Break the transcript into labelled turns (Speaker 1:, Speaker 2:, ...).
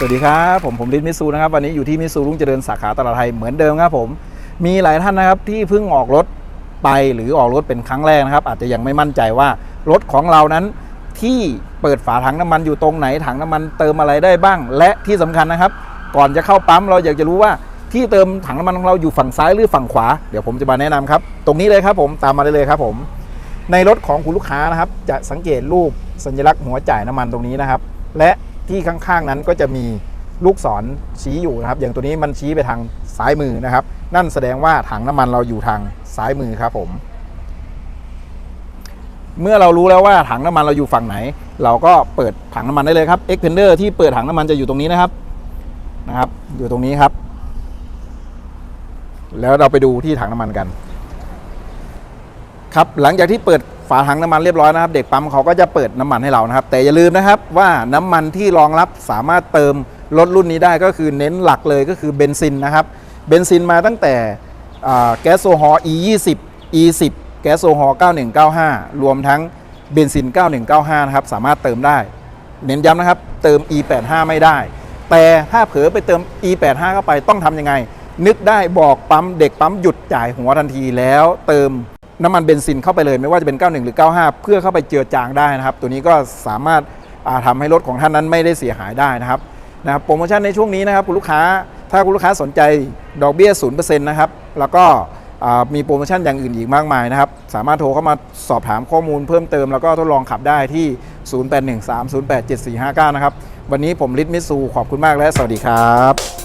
Speaker 1: สวัสดีครับ ผมผมลิศมิสูนะครับวันนี้อยู่ที่มิสูรุ่งเจริญสาขาตลาดไทยเหมือนเดิมครับผมมีหลายท่านนะครับที่เพิ่งออกรถไปหรือออกรถเป็นครั้งแรกนะครับ อาจจะยังไม่มั่นใจว่ารถของเรานั้นที่เปิดฝาถังน้ำมันอยู่ตรงไหนถังน้ำมันเติมอะไรได้บ้าง และที่สำคัญนะครับ ก่อนจะเข้าปั๊มเราอยากจะรู้ว่าที่เติมถังน้ำมันของเราอยู่ฝั่งซ้ายหรือฝั่งขวาเดี๋ยวผมจะมาแนะนำครับ ตรงนี้เลยครับผมตามมาได้เลยครับผม ในรถของคุณลูกค้านะครับ จะสังเกตรูปสัญลักษณ์หัวจ่ายน้ำมันตรงนี้นะครับ และ ที่ข้างๆนั้นก็จะมีลูกศรชี้อยู่นะครับ อย่างตัวนี้มันชี้ไปทางซ้ายมือนะครับ นั่นแสดงว่าถังน้ำมันเราอยู่ทางซ้ายมือครับผม เมื่อเรารู้แล้วว่าถังน้ำมันเราอยู่ฝั่งไหน เราก็เปิดถังน้ำมันได้เลยครับ Expander ที่เปิดถังน้ำมันจะอยู่ตรงนี้นะครับนะครับ อยู่ตรงนี้ครับ แล้วเราไปดูที่ถังน้ำมันกัน ครับหลังจากที่เปิด ฝาถังน้ำมันเรียบร้อยนะครับ เด็กปั๊มเขาก็จะเปิดน้ำมันให้เรานะครับ แต่อย่าลืมนะครับว่าน้ำมันที่รองรับสามารถเติมรถรุ่นนี้ได้ก็คือเน้นหลักเลยก็คือเบนซินนะครับเบนซินมาตั้งแต่แก๊สโซฮอล์ E20 E10 แก๊สโซฮอล์ 9195 รวมทั้งเบนซิน 9195 นะครับ สามารถเติมได้ เน้นย้ำนะครับ เติม E85 ไม่ได้ แต่ถ้าเผลอไปเติม E85 เข้าไปต้องทำยังไง นึกได้บอกปั๊มเด็กปั๊มหยุดจ่ายหัวทันทีแล้วเติม น้ำมันเบนซินเข้าไปเลยไม่ว่าจะเป็น 91 หรือ 95 เพื่อเข้าไปเจือจางได้นะครับ ตัวนี้ก็สามารถอ่าทำให้รถของท่านนั้นไม่ได้เสียหายได้นะครับนะครับโปรโมชั่นในช่วงนี้นะครับคุณลูกค้าถ้าคุณลูกค้าสนใจดอกเบี้ย 0%นะครับแล้วก็มีโปรโมชั่นอย่างอื่นอีกมากมายนะครับ สามารถโทรเข้ามาสอบถามข้อมูลเพิ่มเติมแล้วก็ทดลองขับได้ที่ 0813087459 นะครับ วันนี้ผมลิศมิตซูขอบคุณมากและสวัสดีครับ